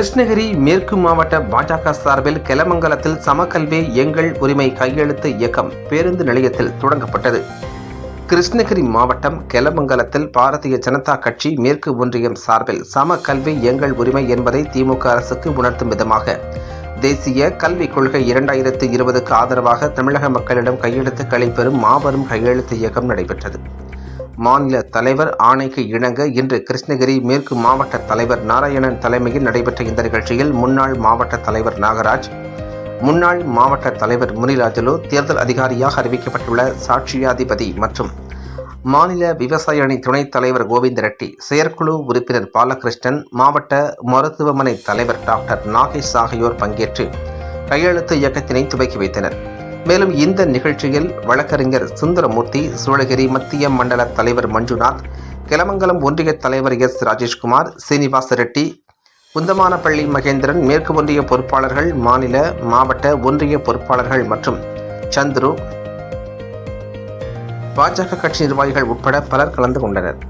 கிருஷ்ணகிரி மேற்கு மாவட்ட பாஜக சார்பில் கெலமங்கலத்தில் சமக்கல்வி எங்கள் உரிமை கையெழுத்து இயக்கம் பேருந்து நிலையத்தில் தொடங்கப்பட்டது. கிருஷ்ணகிரி மாவட்டம் கெலமங்கலத்தில் பாரதிய ஜனதா கட்சி மேற்கு ஒன்றியம் சார்பில் சம கல்வி எங்கள் உரிமை என்பதை திமுக அரசுக்கு உணர்த்தும் விதமாக தேசிய கல்விக் கொள்கை இரண்டாயிரத்து இருபதுக்கு ஆதரவாக தமிழக மக்களிடம் கையெழுத்துக்களை பெறும் மாபெரும் கையெழுத்து இயக்கம் நடைபெற்றது. மாநில தலைவர் ஆணைக்கு இணங்க இன்று கிருஷ்ணகிரி மேற்கு மாவட்ட தலைவர் நாராயணன் தலைமையில் நடைபெற்ற இந்த நிகழ்ச்சியில் முன்னாள் மாவட்ட தலைவர் நாகராஜ் முன்னாள் மாவட்ட தலைவர் முனிராஜலு தேர்தல் அதிகாரியாக அறிவிக்கப்பட்டுள்ள சாட்சியாதிபதி மற்றும் மாநில விவசாய அணி துணைத் தலைவர் கோவிந்த ரெட்டி செயற்குழு உறுப்பினர் பாலகிருஷ்ணன் மாவட்ட மருத்துவமனை தலைவர் டாக்டர் நாகேஷ் ஆகியோர் பங்கேற்று கையெழுத்து இயக்கத்தினை துவக்கி வைத்தனர். மேலும் இந்த நிகழ்ச்சியில் வழக்கறிஞர் சுந்தரமூர்த்தி சூளகிரி மத்திய மண்டல தலைவர் மஞ்சுநாத் கிளமங்கலம் ஒன்றிய தலைவர் எஸ். ராஜேஷ்குமார் சீனிவாச ரெட்டி குந்தமானப்பள்ளி மகேந்திரன் மேற்கு ஒன்றிய பொறுப்பாளர்கள் மாநில மாவட்ட ஒன்றிய பொறுப்பாளர்கள் மற்றும் சந்துரு பாஜக கட்சி நிர்வாகிகள் உட்பட பலர் கலந்து கொண்டனர்.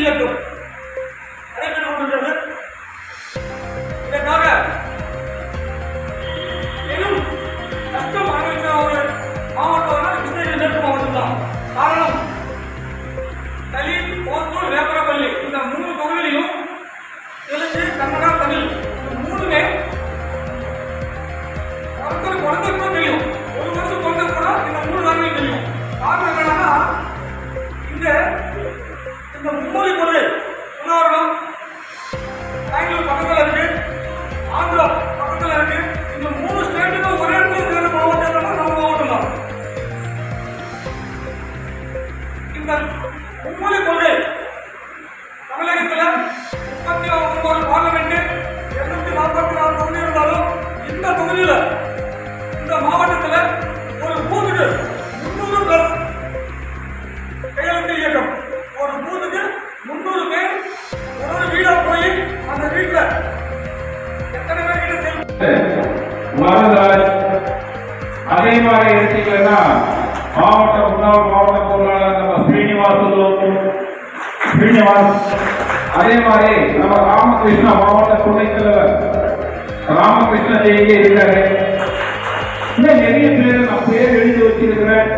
கையெழுத்து இயக்கம் நடைபெற்று ஸ்ரீனிவாஸ் அதே மாதிரி நம்ம ராமகிருஷ்ண மாவட்ட துணைத் தலைவர். ராமகிருஷ்ண ஜெயிலே இருக்காரு இன்னும் நிறைய பேர் நான் பேர் எழுதி வச்சிருக்கிறேன்.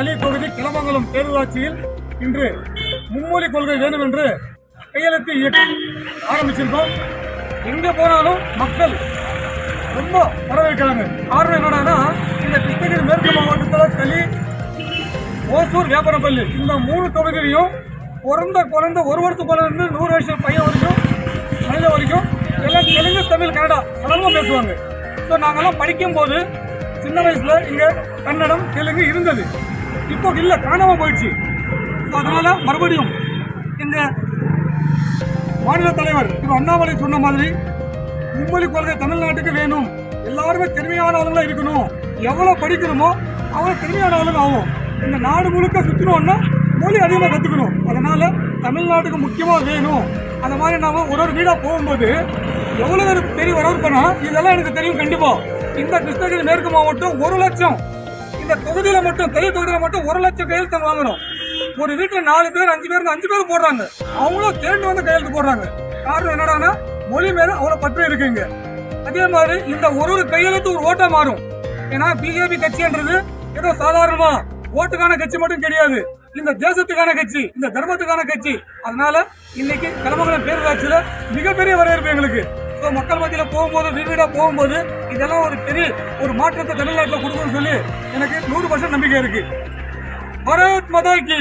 மாவட்டம் தொகுதி கிளமங்கலம் பேரூராட்சியில் இன்று மும்மொழி கொள்கை வேண்டும் என்று கையெழுத்து இயக்கம் ஆரம்பிச்சிருக்கோம். எங்கே போனாலும் மக்கள் ரொம்ப வரவேற்கிறாங்க. காரணம் என்னன்னா இந்த கிருஷ்ணகிரி மேற்கு மாவட்டத்தில் களி ஓசூர் வியாபாரப்பள்ளி இந்த மூணு தொகுதியிலையும் பிறந்த குழந்தை ஒரு வருஷத்துக்குள்ளேருந்து நூறு வருஷம் பையன் வரைக்கும் மனித வரைக்கும் எல்லாம் தெலுங்கு தமிழ் கன்னடா சலமாக பேசுவாங்க. ஸோ நாங்கள்லாம் படிக்கும்போது சின்ன வயசில் இங்கே கன்னடம் தெலுங்கு இருந்தது. இப்போ இல்லை காணாமல் போயிடுச்சு. ஸோ அதனால் மறுபடியும் எங்கள் மாநில தலைவர் திரு. அண்ணாமலை சொன்ன மாதிரி மும்மொழி கொள்கை தமிழ்நாட்டுக்கு வேணும். எல்லாருமே திறமையான ஆளுங்களாக இருக்கணும். எவ்வளோ படிக்கிறோமோ அவ்வளோ திறமையான ஆளுங்க ஆகும். இந்த நாடு முழுக்க சுற்றணும்னா மொழி அதிகமாக கற்றுக்கணும் அதனால் தமிழ்நாட்டுக்கு முக்கியமாக வேணும். அந்த மாதிரி நாம் ஒரு ஒரு வீடாக போகும்போது எவ்வளோ பேர் தெரிய வரவுப்பனா இதெல்லாம் எனக்கு தெரியும் கண்டிப்பாக இந்த கிருஷ்ணகிரி மேற்கு மாவட்டம் ஒரு லட்சம். இந்த தொகுதியில மட்டும் பெரிய தொகுதியில மட்டும் ஒரு லட்சம் கையெழுத்து வாங்கணும். ஒரு வீட்டுல நாலு பேர் அஞ்சு பேர் அஞ்சு பேர் போடுறாங்க. அவங்களும் தேர்ந்து வந்து கையெழுத்து போடுறாங்க. காரணம் என்னடான்னா மொழி மேல அவ்வளவு பற்று இருக்குங்க அதே மாதிரி இந்த ஒரு ஒரு கையெழுத்து ஒரு ஓட்டா மாறும். ஏன்னா பிஜேபி கட்சின்றது ஏதோ சாதாரணமா ஓட்டுக்கான கட்சி மட்டும் கிடையாது. இந்த தேசத்துக்கான கட்சி இந்த தர்மத்துக்கான கட்சி. அதனால இன்னைக்கு கிளம்புகிற பேரூராட்சியில மிகப்பெரிய வரவேற்பு எங்களுக்கு. ஸோ மக்கள் மத்தியில் போகும்போது வீடு போகும்போது இதெல்லாம் ஒரு பெரிய ஒரு மாற்றத்தை தமிழ்நாட்டில் கொடுக்கும்னு சொல்லி எனக்கு நூறு பர்சன்ட் நம்பிக்கை இருக்குது பரத் மதாக்கி